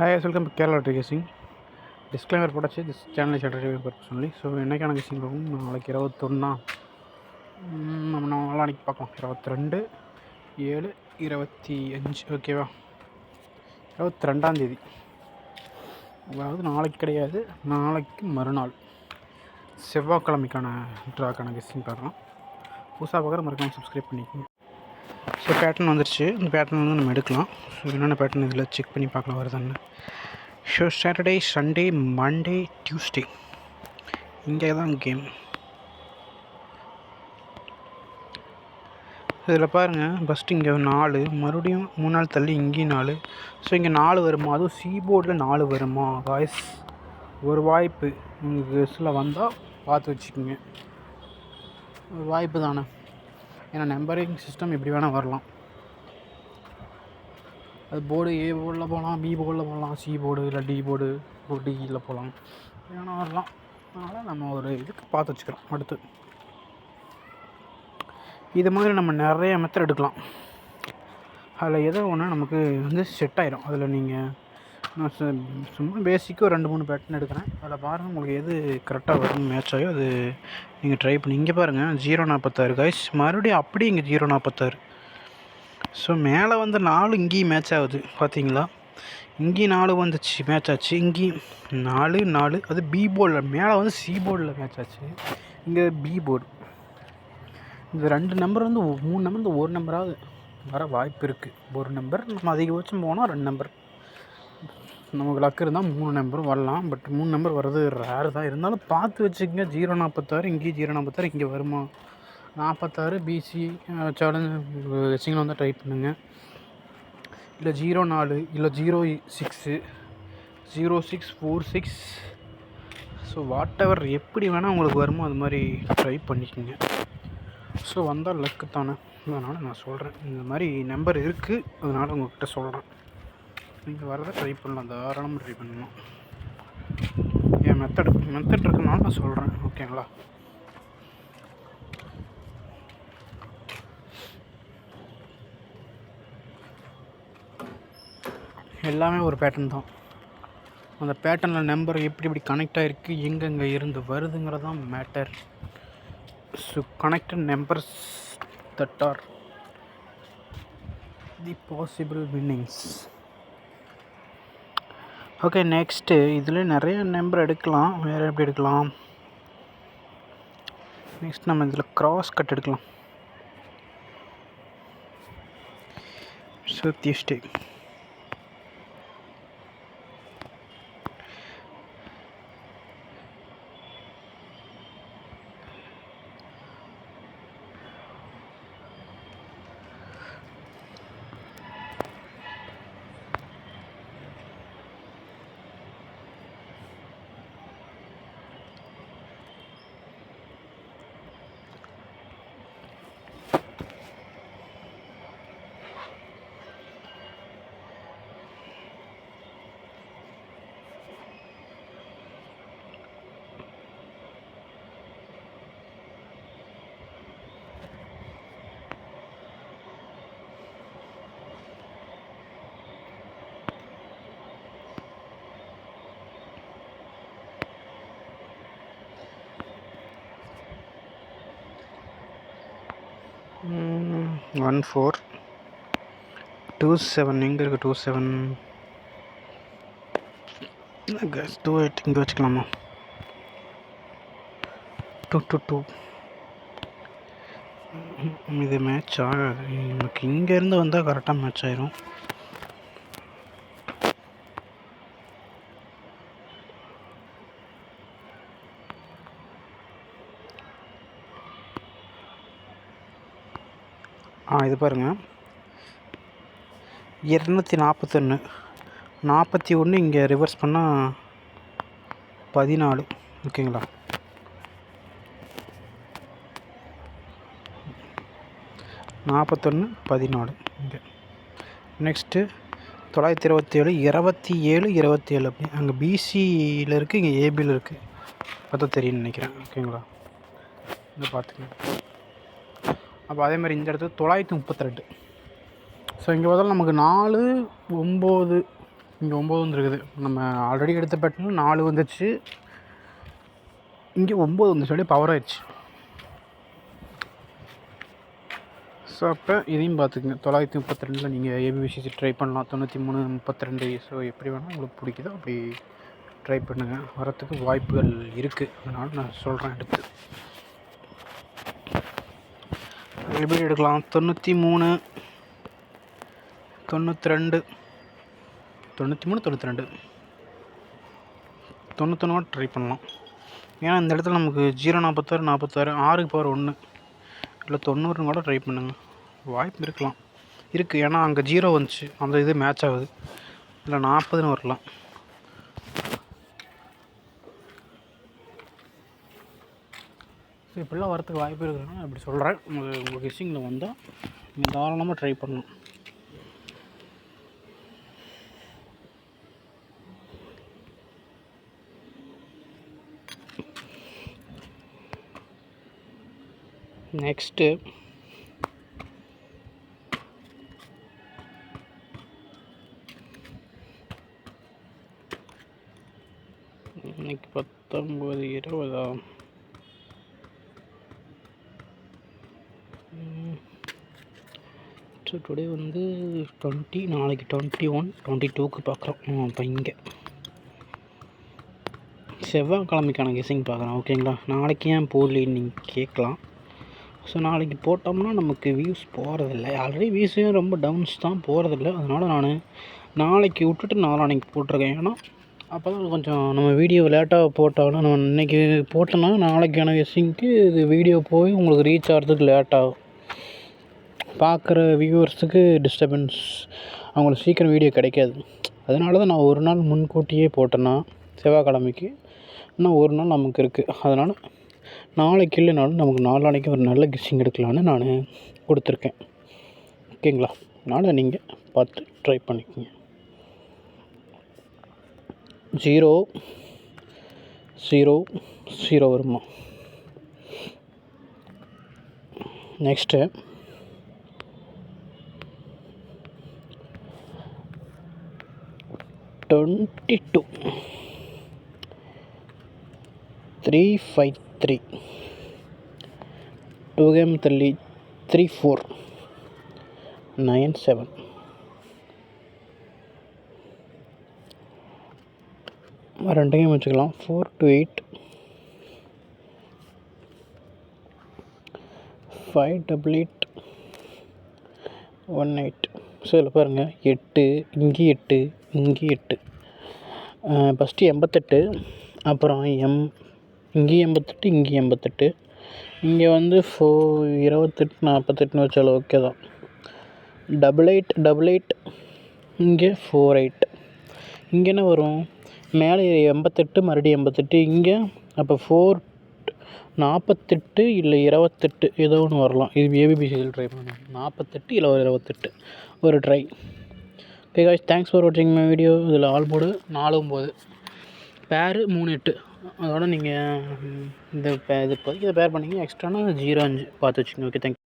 Hi welcome Kerala ட்ரிகேசிங் disclaimer போட்டாச்சு. This channel சேட்டர் பர்பஸ் சொல்லி. ஸோ என்றைக்கான கேசிங் பார்க்கும் நாளைக்கு இருபத்தொன்னா. நம்ம நாளைக்கு பார்க்கலாம். இருபத்தி ரெண்டு ஏழு இருபத்தி அஞ்சு ஓகேவா இருபத்தி ரெண்டாந்தேதி அதாவது நாளைக்கு கிடையாது. நாளைக்கு மறுநாள். செவ்வாய்க்கிழமைக்கான ட்ராக்கான கெஸ்டிங் பார்க்கலாம். புதுசாக பார்க்குற மறக்காமல் சப்ஸ்கிரைப் பண்ணிக்கோங்க. ஸோ பேட்டர்ன் வந்துருச்சு. இந்த பேட்டர்ன் வந்து நம்ம எடுக்கலாம். ஸோ என்னென்ன பேட்டர்ன் இதில் செக் பண்ணி பார்க்கலாம் வருதுன்னு. So Saturday Sunday Monday Tuesday இங்கே தான் கேம் இதில் பாருங்கள் ஃபஸ்ட்டு இங்கே நாலு மறுபடியும் மூணு நாள் தள்ளி இங்கேயும் நாலு. ஸோ இங்கே நாலு வருமா? அதுவும் சீபோர்டில் நாலு வருமா வாய்ஸ் ஒரு வாய்ப்பு. உங்களுக்கு வந்தால் பார்த்து வச்சுக்கோங்க. ஒரு வாய்ப்பு தானே. ஏன்னா நம்பரிங் சிஸ்டம் எப்படி வேணால் வரலாம். அது போர்டு ஏ போர்டில் போகலாம் பி போர்டில் போகலாம் சி போர்டு இல்லை டி போர்டு ஒரு டியில் போகலாம். வேணால் வரலாம். அதனால் நம்ம ஒரு இதுக்கு பார்த்து வச்சுக்கிறோம் அடுத்து. இது மாதிரி நம்ம நிறைய மெத்தட் எடுக்கலாம். அதில் எதோ ஒன்று நமக்கு வந்து செட் ஆயிரும். அதில் நீங்கள் நான் சும்மா பேசிக்காக ஒரு ரெண்டு மூணு பேட்டர்ன் எடுக்கிறேன். அதில் பாருங்கள் உங்களுக்கு எது கரெக்டாக வரும் மேட்ச் ஆகியோ அது நீங்கள் ட்ரை பண்ணி இங்கே பாருங்கள் ஜீரோ நாற்பத்தாறு காய்ஸ் மறுபடியும் அப்படியே இங்கே ஜீரோ நாற்பத்தாறு ஸோ மேலே வந்து நாலு இங்கேயும் மேட்ச் ஆகுது பார்த்தீங்களா இங்கேயும் நாலு வந்துச்சு மேட்ச் ஆச்சு. இங்கேயும் நாலு நாலு. அது பி போர்டில் மேலே வந்து சி போர்டில் மேட்ச் ஆச்சு. இங்கே பி போர்டு இந்த ரெண்டு நம்பர் வந்து மூணு நம்பர் இந்த ஒரு நம்பராவது வர வாய்ப்பு இருக்குது ஒரு நம்பர் நம்ம அதிகபட்சம் போனால் ரெண்டு நம்பர் நமக்கு லக் இருந்தால் மூணு நம்பரும் வரலாம். பட் மூணு நம்பர் வர்றது ரேர் தான். இருந்தாலும் பார்த்து வச்சுக்கோங்க. ஜீரோ நாற்பத்தாறு இங்கேயும் ஜீரோ நாற்பத்தாறு இங்கே வருமா? நாற்பத்தாறு பிசி சேலஞ்ச் சிங்கில் வந்து ட்ரை பண்ணுங்கள் இல்லை ஜீரோ நாலு இல்லை zero six zero six four six so whatever எப்படி வேணால் உங்களுக்கு வருமோ அது மாதிரி ட்ரை பண்ணிக்கோங்க. ஸோ வந்தால் லக்கு தானே. அதனால் நான் சொல்கிறேன் இந்த மாதிரி நம்பர் இருக்குது அதனால் உங்கள்கிட்ட சொல்கிறேன் நீங்கள் வரதை ட்ரை பண்ணலாம். தாராளமாக ட்ரை பண்ணலாம். என் மெத்தட் மெத்தட் இருக்கனால நான் சொல்கிறேன் ஓகேங்களா எல்லாமே ஒரு பேட்டர்ன் தான். அந்த பேட்டர்னில் நம்பர் எப்படி எப்படி கனெக்ட் ஆகிருக்கு எங்கெங்கே இருந்து வருதுங்கிறது தான் matter so connected numbers that are the possible winnings okay next இதில் நிறைய நம்பர் எடுக்கலாம். வேறு எப்படி எடுக்கலாம்? நெக்ஸ்ட் நம்ம இதில் க்ராஸ் கட் எடுக்கலாம். So Tuesday one four two seven. எங்கே இருக்குது டூ செவன்? டூ எயிட் இங்கே வச்சுக்கலாமா? Two two two. இது மேட்ச் ஆகாது. நமக்கு இங்கேருந்து வந்தால் கரெக்டாக மேட்ச் ஆயிரும். ஆ இது பாருங்கள் இரநூத்தி நாற்பத்தொன்று நாற்பத்தி ஒன்று இங்கே ரிவர்ஸ் பண்ணால் பதினாலு. ஓகேங்களா? நாற்பத்தொன்று பதினாலு. இங்கே. நெக்ஸ்ட்டு தொள்ளாயிரத்தி இருபத்தி ஏழு இருபத்தி ஏழு இருபத்தி ஏழு அப்படி அங்கே பிசியில் இருக்குது இங்கே ஏபியில் இருக்குது பார்த்தா தெரியும்னு நினைக்கிறேன். ஓகேங்களா? இங்கே பார்த்துக்கங்க அப்போ அதே மாதிரி இந்த இடத்துல தொள்ளாயிரத்தி முப்பத்தி ரெண்டு ஸோ இங்கே பார்த்தாலும் நமக்கு நாலு ஒம்பது இங்கே ஒம்பது வந்துருக்குது. நம்ம ஆல்ரெடி எடுத்த பேட்டர்னு நாலு வந்துச்சு. இங்கே ஒம்பது வந்துச்சு அப்படியே பவர் ஆயிடுச்சு. ஸோ அப்போ இதையும் பார்த்துக்குங்க. தொள்ளாயிரத்தி முப்பத்தி ரெண்டில் நீங்கள் ஏபிபிசிசி ட்ரை பண்ணலாம். தொண்ணூற்றி மூணு முப்பத்தி ரெண்டு ஸோ எப்படி வேணால் உங்களுக்கு பிடிக்குதோ அப்படி ட்ரை பண்ணுங்கள் வரத்துக்கு வாய்ப்புகள் இருக்குது அதனால் நான் சொல்கிறேன் எடுத்து எப்படி எடுக்கலாம்? தொண்ணூற்றி மூணு தொண்ணூற்றி ரெண்டு தொண்ணூற்றி மூணு தொண்ணூற்றி ரெண்டு. தொண்ணூத்தொன்று ட்ரை பண்ணலாம். ஏன்னா இந்த இடத்துல நமக்கு ஜீரோ நாற்பத்தாறு நாற்பத்தாறு ஆறுக்கு பவர் ஒன்று இல்லை தொண்ணூறுன்னு கூட ட்ரை பண்ணுங்கள் வாய்ப்பு இருக்கலாம். இருக்குது ஏன்னா அங்கே ஜீரோ வந்துச்சு. அந்த இது மேட்ச் ஆகுது. இல்லை நாற்பதுன்னு வரலாம். ஸோ இப்படிலாம் வரத்துக்கு வாய்ப்பு இருக்குதுன்னா அப்படி சொல்கிறேன். உங்களுக்கு உங்கள் கிஷிங்கில் வந்தால் நீங்கள் தாராளமாக ட்ரை பண்ணணும் நெக்ஸ்ட்டு இன்னைக்கு பத்தொம்பது இருபதாம் ஸோ டுடே வந்து டுவெண்ட்டி நாளைக்கு டுவெண்ட்டி ஒன் டுவெண்ட்டி டூக்கு பார்க்குறோம் இப்போ இங்கே. செவ்வாய்க்கிழமைக்கான கெஸிங் பார்க்குறேன் ஓகேங்களா நாளைக்கு ஏன் போடலின்னு நீங்கள் கேட்கலாம். ஸோ நாளைக்கு போட்டோம்னா நமக்கு வியூஸ் போகிறதில்ல ஆல்ரெடி வியூஸையும் ரொம்ப டவுன்ஸ் தான் போகிறதில்ல அதனால் நான் நாளைக்கு விட்டுட்டு நாளானைக்கு போட்டிருக்கேன். ஏன்னா அப்போ தான் கொஞ்சம் நம்ம வீடியோ லேட்டாக போட்டாலும் நம்ம இன்றைக்கி போட்டோன்னா நாளைக்கான கெஸ்ஸிங்க்கு இது வீடியோ போய் உங்களுக்கு ரீச் ஆகிறதுக்கு லேட் ஆகும். பார்க்குற வியூவர்ஸுக்கு டிஸ்டர்பன்ஸ் அவங்களுக்கு சீக்கிரம் வீடியோ கிடைக்காது. அதனால தான் நான் ஒரு நாள் முன்கூட்டியே போட்டேன்னா செவ்வாய்க்கிழமைக்கு இன்னும் ஒரு நாள் நமக்கு இருக்குது அதனால் நாளைக்கு இல்லைனாலும் நமக்கு நாளானைக்கு ஒரு நல்ல கெஸ்ஸிங் எடுக்கலான்னு நான் கொடுத்துருக்கேன். ஓகேங்களா அதனால் நீங்கள் பார்த்து ட்ரை பண்ணிக்கோங்க. ஜீரோ ஜீரோ ஜீரோ வருமா? Next twenty two three five three two game தள்ளி த்ரீ ஃபோர் நைன் செவன் ரெண்டு கேம் வச்சுக்கலாம். Four two eight five double eight one eight so இதில் பாருங்கள் எட்டு இங்கே எட்டு இங்கே எட்டு. ஃபஸ்ட்டு எண்பத்தெட்டு அப்புறம் எம் இங்கேயும் எண்பத்தெட்டு இங்கேயும் எண்பத்தெட்டு. இங்கே வந்து ஃபோ இருபத்தெட்டு நாற்பத்தெட்டுன்னு வச்சாலும் ஓகே தான். டபுள் எயிட் டபுள் எயிட் இங்கே ஃபோர் எயிட் இங்கே என்ன வரும்? மேலே எண்பத்தெட்டு மறுபடியும் எண்பத்தெட்டு. இங்கே அப்போ ஃபோர் நாற்பத்தெட்டு இல்லை இருபத்தெட்டு ஏதோ ஒன்று வரலாம். இது ஏபிபிசியில் ட்ரை பண்ணணும் நாற்பத்தெட்டு இல்லை ஒரு இருபத்தெட்டு. ஒரு try okay guys thanks for வாட்சிங் மை வீடியோ இதில் ஆல் போர்டு நாலு ஒம்பது பேரு மூணு எட்டு. அதோட நீங்கள் இந்த பே இது இப்போதைக்கு இதை பேர் பண்ணிங்க. எக்ஸ்ட்ரானா ஜீரோ அஞ்சு. பார்த்து வச்சுக்கோங்க. Okay thank